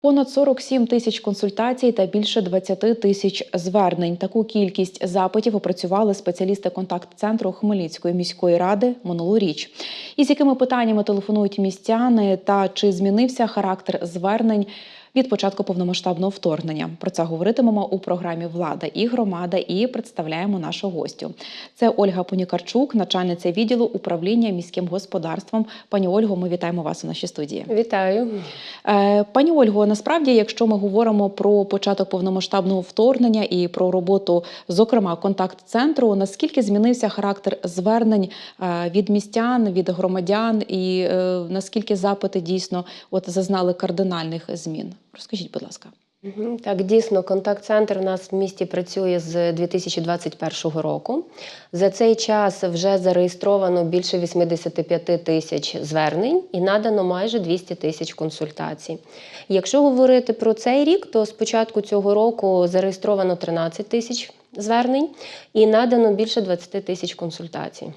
Понад 47 тисяч консультацій та більше 20 тисяч звернень. Таку кількість запитів опрацювали спеціалісти контакт-центру Хмельницької міської ради минулоріч. Із якими питаннями телефонують містяни та чи змінився характер звернень від початку повномасштабного вторгнення? Про це говоритимемо у програмі Влада і громада і представляємо нашу гостю. Це Ольга Понікарчук, начальниця відділу управління міським господарством. Пані Ольго, ми вітаємо вас у нашій студії. Вітаю. Е, Пані Ольго, насправді, якщо ми говоримо про початок повномасштабного вторгнення і про роботу, зокрема контакт-центру, наскільки змінився характер звернень е, від містян, від громадян, і е, наскільки запити дійсно от зазнали кардинальних змін? Розкажіть, будь ласка. Так, дійсно, контакт-центр у нас в місті працює з 2021 року. За цей час вже зареєстровано більше 85 тисяч звернень і надано майже 200 тисяч консультацій. Якщо говорити про цей рік, то з початку цього року зареєстровано 13 тисяч звернень і надано більше 20 тисяч консультацій.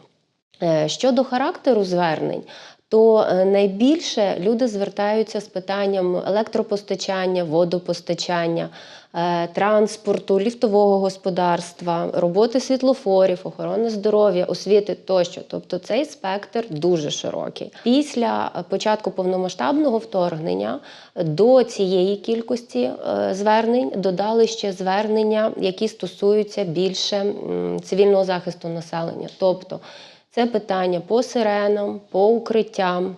Е, Щодо характеру звернень, то е, найбільше люди звертаються з питанням електропостачання, водопостачання, е, транспорту, ліфтового господарства, роботи світлофорів, охорони здоров'я, освіти тощо. Тобто цей спектр дуже широкий. Після початку повномасштабного вторгнення до цієї кількості е, звернень додали ще звернення, які стосуються більше цивільного захисту населення. Тобто це питання по сиренам, по укриттям,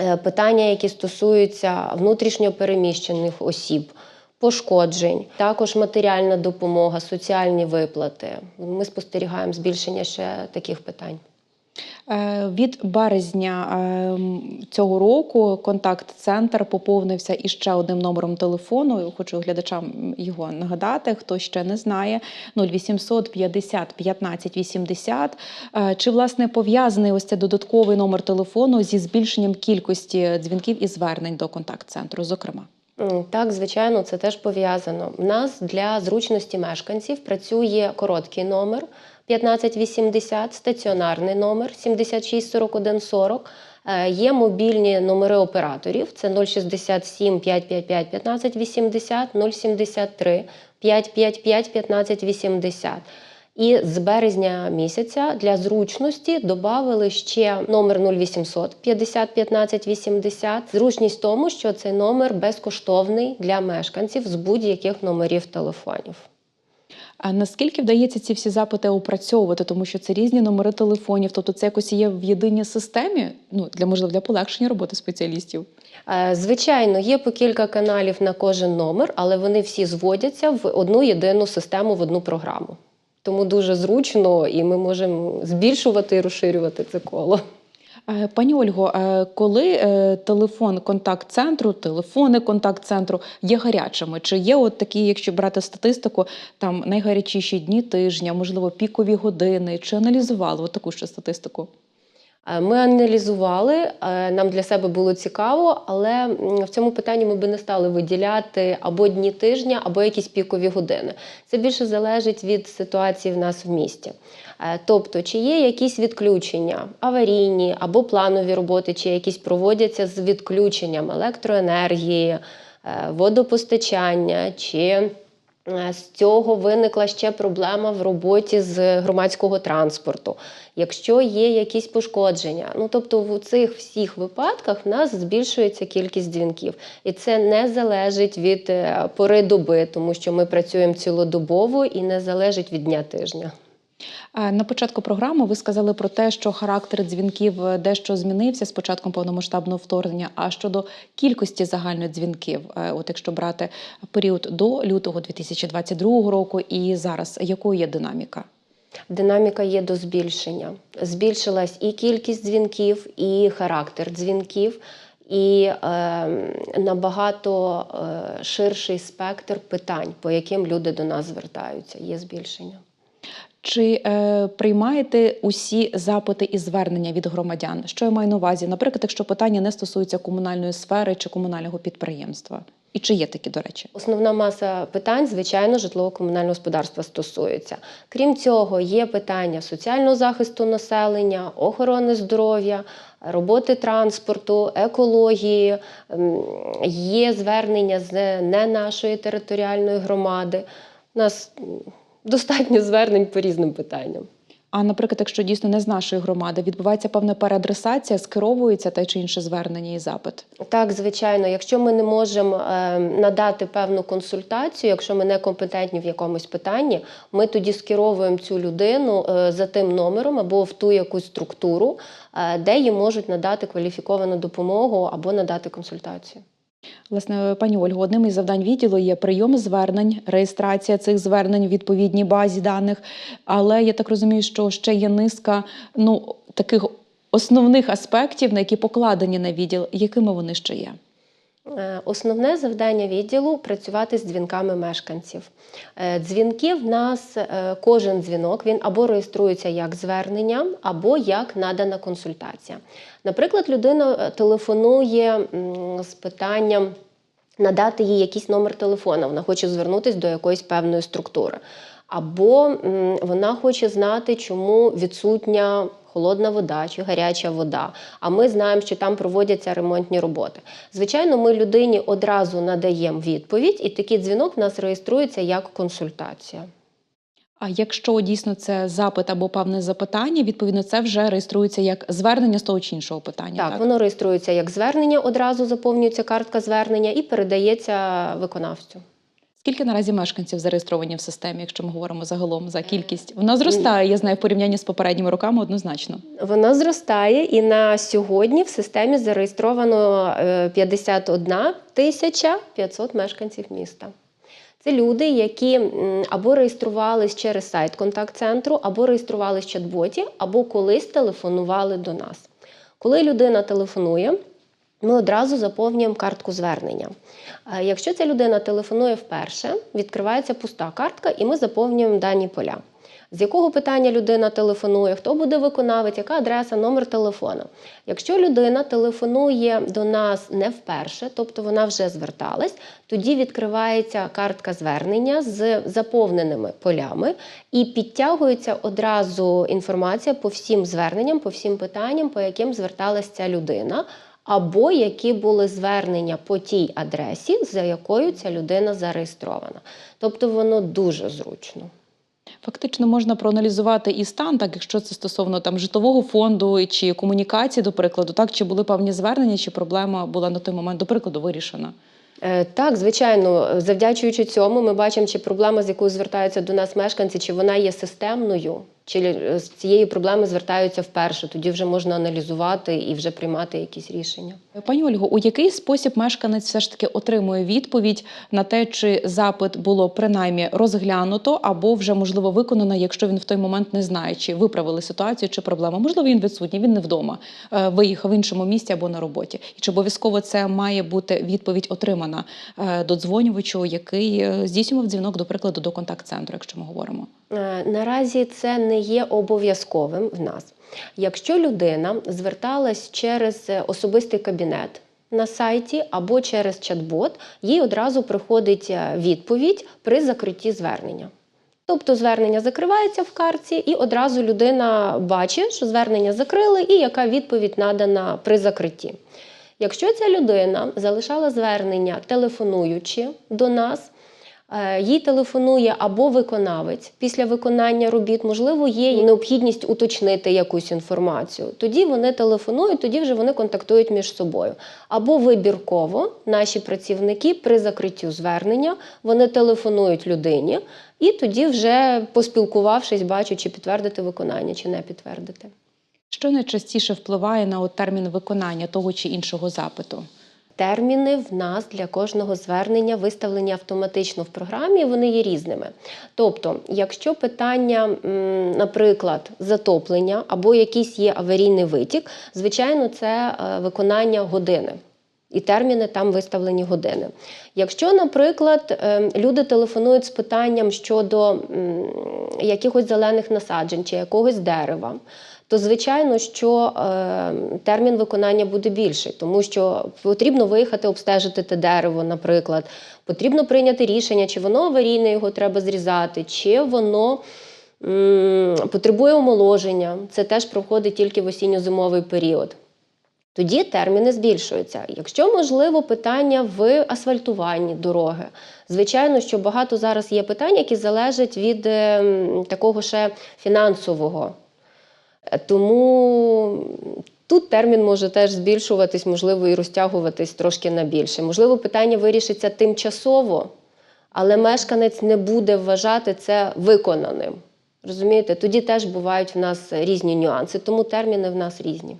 е, питання, які стосуються внутрішньо переміщених осіб, пошкоджень, також матеріальна допомога, соціальні виплати. Ми спостерігаємо збільшення ще таких питань. Е, Від березня ем, цього року контакт-центр поповнився іще одним номером телефону. Хочу глядачам його нагадати, хто ще не знає. 0800 50 15 80. Е, Чи власне пов'язаний ось цей додатковий номер телефону зі збільшенням кількості дзвінків і звернень до контакт-центру? Зокрема. Так, звичайно, це теж пов'язано. У нас для зручності мешканців працює короткий номер 1580, стаціонарний номер 764140. Е, Є мобільні номери операторів: це 067 555 1580, 073 555 1580. І з березня місяця для зручності додали ще номер 0800 50 15 80. Зручність в тому, що цей номер безкоштовний для мешканців з будь-яких номерів телефонів. А наскільки вдається ці всі запити опрацьовувати, тому що це різні номери телефонів, тобто це якось є в єдиній системі, ну для можливо для полегшення роботи спеціалістів. Е, Звичайно, є по кілька каналів на кожен номер, але вони всі зводяться в одну єдину систему, в одну програму. Тому дуже зручно, і ми можемо збільшувати і розширювати це коло. Е, Пані Ольго, е, коли е, телефон контакт-центру, телефони контакт-центру є гарячими? Чи є от такі, якщо брати статистику, там найгарячіші дні тижня, можливо, пікові години? Чи аналізували от таку ще статистику? Е, Ми аналізували, е, нам для себе було цікаво, але в цьому питанні ми би не стали виділяти або дні тижня, або якісь пікові години. Це більше залежить від ситуації в нас в місті. Е, Тобто, чи є якісь відключення аварійні або планові роботи, чи якісь проводяться з відключенням електроенергії, водопостачання, чи з цього виникла ще проблема в роботі з громадського транспорту. Якщо є якісь пошкодження, ну тобто в цих всіх випадках в нас збільшується кількість дзвінків, і це не залежить від е, пори доби, тому що ми працюємо цілодобово і не залежить від дня тижня. Е, На початку програми ви сказали про те, що характер дзвінків е, дещо змінився з початком повномасштабного вторгнення. А щодо кількості загальних дзвінків, е, от якщо брати період до лютого 2022 року і зараз, якою є динаміка? Динаміка є до збільшення. Збільшилась і кількість дзвінків, і характер дзвінків, і е, набагато е, ширший спектр питань, по яким люди до нас звертаються. Є збільшення. Чи е, приймаєте усі запити і звернення від громадян? Що я маю на увазі? Наприклад, якщо питання не стосується комунальної сфери чи комунального підприємства, і чи є такі, до речі? Основна маса питань, звичайно, житлово-комунального господарства стосується. Крім цього, є питання соціального захисту населення, охорони здоров'я, роботи транспорту, екології, є звернення з не нашої територіальної громади. У нас достатньо звернень по різним питанням. А наприклад, якщо дійсно не з нашої громади, відбувається певна переадресація, скеровується те чи інше звернення і запит. Так, звичайно, якщо ми не можемо е, надати певну консультацію, якщо ми не компетентні в якомусь питанні, ми тоді скеровуємо цю людину е, за тим номером або в ту якусь структуру, е, де їй можуть надати кваліфіковану допомогу або надати консультацію. Власне, пані Ольго, одним із завдань відділу є прийом звернень, реєстрація цих звернень в відповідній базі даних. Але я так розумію, що ще є низка ну таких основних аспектів, на які покладені на відділ, якими вони ще є. Е, Основне завдання відділу працювати з дзвінками мешканців. Е, Дзвінки в нас е, кожен дзвінок він або реєструється як звернення, або як надана консультація. Наприклад, людина телефонує з питанням надати їй якийсь номер телефона, вона хоче звернутися до якоїсь певної структури. Або вона хоче знати, чому відсутня холодна вода чи гаряча вода. А ми знаємо, що там проводяться ремонтні роботи. Звичайно, ми людині одразу надаємо відповідь, і такий дзвінок в нас реєструється як консультація. А якщо дійсно це запит або певне запитання, відповідно це вже реєструється як звернення з того чи іншого питання. Так, воно реєструється як звернення, одразу заповнюється картка звернення і передається виконавцю. Скільки наразі мешканців зареєстровані в системі, якщо ми говоримо загалом за кількість? Вона зростає, я знаю, в порівнянні з попередніми роками однозначно. Вона зростає, і на сьогодні в системі зареєстровано е, 51 тисяча 500 мешканців міста. Це люди, які або реєструвались через сайт контакт-центру, або реєструвались в чат-боті, або колись телефонували до нас. Коли людина телефонує, ми одразу заповнюємо картку звернення. Е, Якщо ця людина телефонує вперше, відкривається пуста картка, і ми заповнюємо дані поля. З якого питання людина телефонує, хто буде виконавець, яка адреса, номер телефону. Якщо людина телефонує до нас не вперше, тобто вона вже зверталась, тоді відкривається картка звернення з заповненими полями і підтягується одразу інформація по всім зверненням, по всім питанням, по яким зверталась ця людина. Або які були звернення по тій адресі, за якою ця людина зареєстрована. Тобто воно дуже зручно. Фактично можна проаналізувати і стан, так якщо це стосовно там житлового фонду чи комунікації, до прикладу, так чи були певні звернення, чи проблема була на той момент, до прикладу, вирішена. Е, Так, звичайно, завдячуючи цьому, ми бачимо, чи проблема, з якою звертаються до нас мешканці, чи вона є системною, чи е, з цією проблемою звертаються вперше. Тоді вже можна аналізувати і вже приймати якісь рішення. Пані Ольго, у який спосіб мешканець все ж таки отримує відповідь на те, чи запит було принаймні розглянуто або вже можливо виконано, якщо він в той момент не знає, чи виправили ситуацію, чи проблема. Можливо, він відсутній, він не вдома, е, виїхав в іншому місці або на роботі. І чи обов'язково це має бути відповідь отримана е, додзвонювачу, який здійснював дзвінок, до прикладу, до контакт-центру, якщо ми говоримо. Е, Наразі це не є обов'язковим в нас. Якщо людина зверталась через е, особистий кабінет на сайті або через чат-бот, їй одразу приходить е, відповідь при закритті звернення. Тобто звернення закривається в картці, і одразу людина бачить, що звернення закрили, і яка відповідь надана при закритті. Якщо ця людина залишала звернення телефонуючи до нас, їй телефонує або виконавець після виконання робіт, можливо, є необхідність уточнити якусь інформацію. Тоді вони телефонують, тоді вже вони контактують між собою. Або вибірково наші працівники при закриттю звернення вони телефонують людині, і тоді, вже поспілкувавшись, бачать, чи підтвердити виконання, чи не підтвердити. Що найчастіше впливає на от термін виконання того чи іншого запиту? Терміни в нас для кожного звернення виставлені автоматично в програмі, вони є різними. Тобто, якщо питання, наприклад, затоплення або якийсь є аварійний витік, звичайно, це е, виконання години. І терміни там виставлені години. Якщо, наприклад, е, люди телефонують з питанням щодо якихось зелених насаджень чи якогось дерева, то звичайно, що е, термін виконання буде більший, тому що потрібно виїхати обстежити те дерево, наприклад, потрібно прийняти рішення, чи воно аварійне, його треба зрізати, чи воно потребує омоложення. Це теж проходить тільки в осінньо-зимовий період. Тоді терміни збільшуються. Якщо можливо питання в асфальтуванні дороги, звичайно, що багато зараз є питань, які залежать від ем, такого ще фінансового. Е, Тому тут термін може теж збільшуватись, можливо, і розтягуватись трошки на більше. Можливо, питання вирішиться тимчасово, але мешканець не буде вважати це виконаним. Розумієте, тоді теж бувають в нас різні нюанси, тому терміни в нас різні.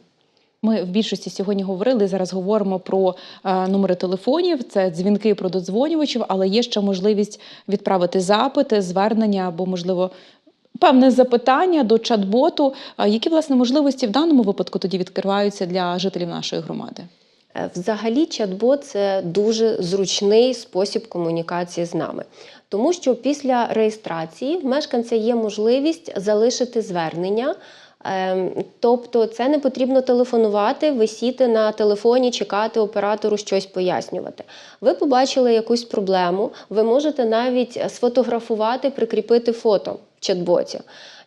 Ми в більшості сьогодні говорили. Зараз говоримо про е, номери телефонів, це дзвінки про додзвонювачів, але є ще можливість відправити запити, звернення або, можливо, певне запитання до чат-боту. Які власне можливості в даному випадку тоді відкриваються для жителів нашої громади? Е, Взагалі, чат-бот це дуже зручний спосіб комунікації з нами, тому що після реєстрації в мешканця є можливість залишити звернення. Ем, Тобто це не потрібно телефонувати, висіти на телефоні, чекати оператору щось пояснювати. Ви побачили якусь проблему, ви можете навіть сфотографувати, прикріпити фото в чат-боті.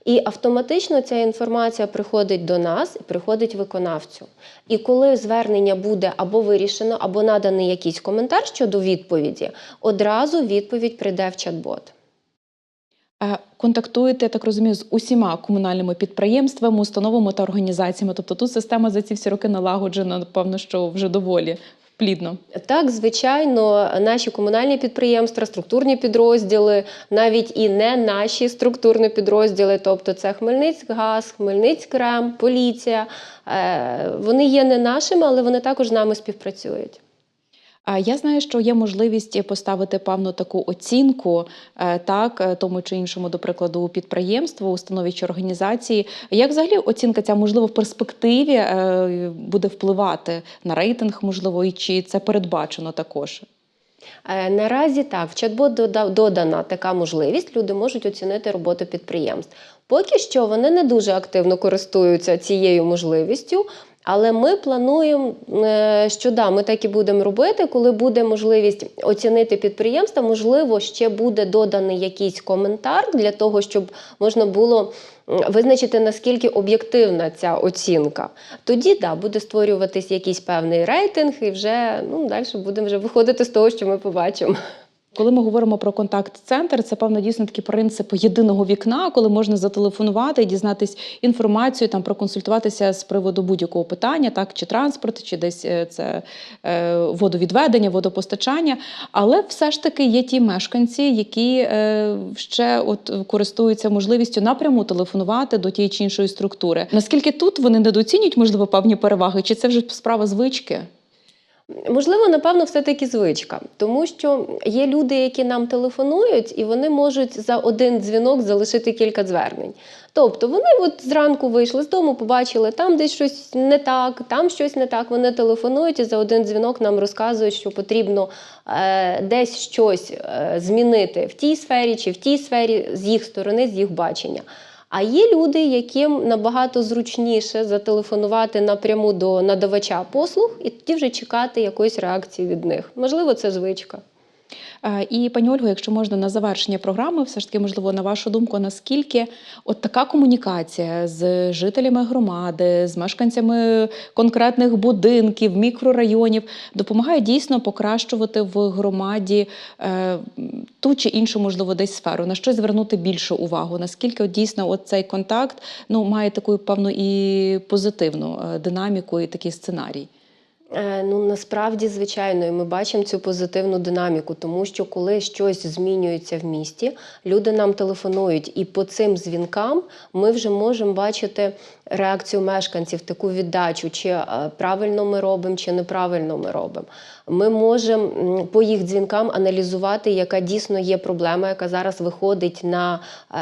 І автоматично ця інформація приходить до нас і приходить виконавцю. І коли звернення буде або вирішено, або наданий якийсь коментар щодо відповіді, одразу відповідь прийде в чат-бот. Е, Контактуєте, я так розумію, з усіма комунальними підприємствами, установами та організаціями. Тобто тут система за ці всі роки налагоджена, напевно, що вже доволі плідно. Так, звичайно, наші комунальні підприємства, структурні підрозділи, навіть і не наші структурні підрозділи, тобто це Хмельницькгаз, Хмельницькрем, поліція. е, Вони є не нашими, але вони також з нами співпрацюють. А я знаю, що є можливість поставити певну таку оцінку, е, так е, тому чи іншому, до прикладу, підприємству, установі чи організації. Як взагалі оцінка ця можливо в перспективі е, буде впливати на рейтинг, можливо, і чи це передбачено також? Наразі так, в чат-бот додана така можливість, люди можуть оцінити роботу підприємств. Поки що вони не дуже активно користуються цією можливістю, але ми плануємо, е, що да, ми так і будемо робити, коли буде можливість оцінити підприємства, можливо, ще буде доданий якийсь коментар для того, щоб можна було визначити, наскільки об'єктивна ця оцінка. Тоді да, буде створюватись якийсь певний рейтинг, і вже ну, далі будемо вже виходити з того, що ми побачимо. Коли ми говоримо про контакт-центр, це певно дійсно такий принцип єдиного вікна, коли можна зателефонувати і дізнатись інформацію, там проконсультуватися з приводу будь-якого питання, так чи транспорт, чи десь е, це е, водовідведення, водопостачання. Але все ж таки є ті мешканці, які е, ще от користуються можливістю напряму телефонувати до тієї чи іншої структури. Наскільки тут вони недооцінюють, можливо, певні переваги, чи це вже справа звички? Можливо, напевно, все-таки звичка, тому що є люди, які нам телефонують, і вони можуть за один дзвінок залишити кілька звернень. Тобто вони от зранку вийшли з дому, побачили, там десь щось не так, там щось не так. Вони телефонують і за один дзвінок нам розказують, що потрібно е, десь щось е, змінити в тій сфері чи в тій сфері з їх сторони, з їх бачення. А є люди, яким набагато зручніше зателефонувати напряму до надавача послуг і тоді вже чекати якоїсь реакції від них. Можливо, це звичка. Е, І пані Ольго, якщо можна на завершення програми, все ж таки, можливо, на вашу думку, наскільки от така комунікація з жителями громади, з мешканцями конкретних будинків, мікрорайонів допомагає дійсно покращувати в громаді е, ту чи іншу, можливо, десь сферу, на що звернути більшу увагу? Наскільки от дійсно от цей контакт ну, має таку певну і позитивну е, динаміку, і такий сценарій? Е, Ну насправді, звичайно, і ми бачимо цю позитивну динаміку, тому що коли щось змінюється в місті, люди нам телефонують, і по цим дзвінкам ми вже можемо бачити реакцію мешканців, таку віддачу, чи е, правильно ми робимо, чи неправильно ми робимо. Ми можемо по їх дзвінкам аналізувати, яка дійсно є проблема, яка зараз виходить на е,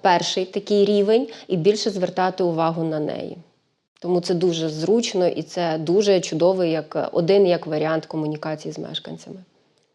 перший такий рівень, і більше звертати увагу на неї. Тому це дуже зручно і це дуже чудовий як один як варіант комунікації з мешканцями.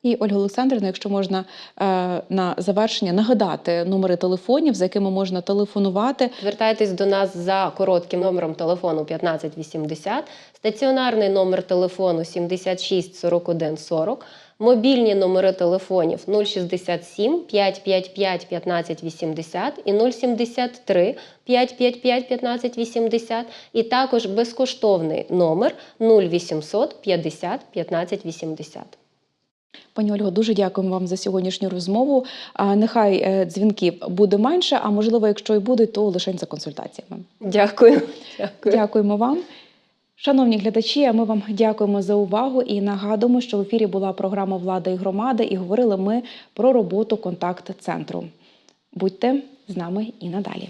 І Ольга Олександрівна, якщо можна е, на завершення нагадати номери телефонів, за якими можна телефонувати. Звертайтесь до нас за коротким номером телефону 1580, стаціонарний номер телефону 76 41 40. Мобільні номери телефонів 067 555 1580 і 073 555 1580 і також безкоштовний номер 0800 50 1580. Пані Ольго, дуже дякуємо вам за сьогоднішню розмову. Нехай е, дзвінків буде менше, а можливо, якщо і будуть, то лише за консультаціями. Дякую. Дякую. Дякуємо вам. Шановні глядачі, ми вам дякуємо за увагу і нагадуємо, що в ефірі була програма Влада і громада, і говорили ми про роботу контакт-центру. Будьте з нами і надалі.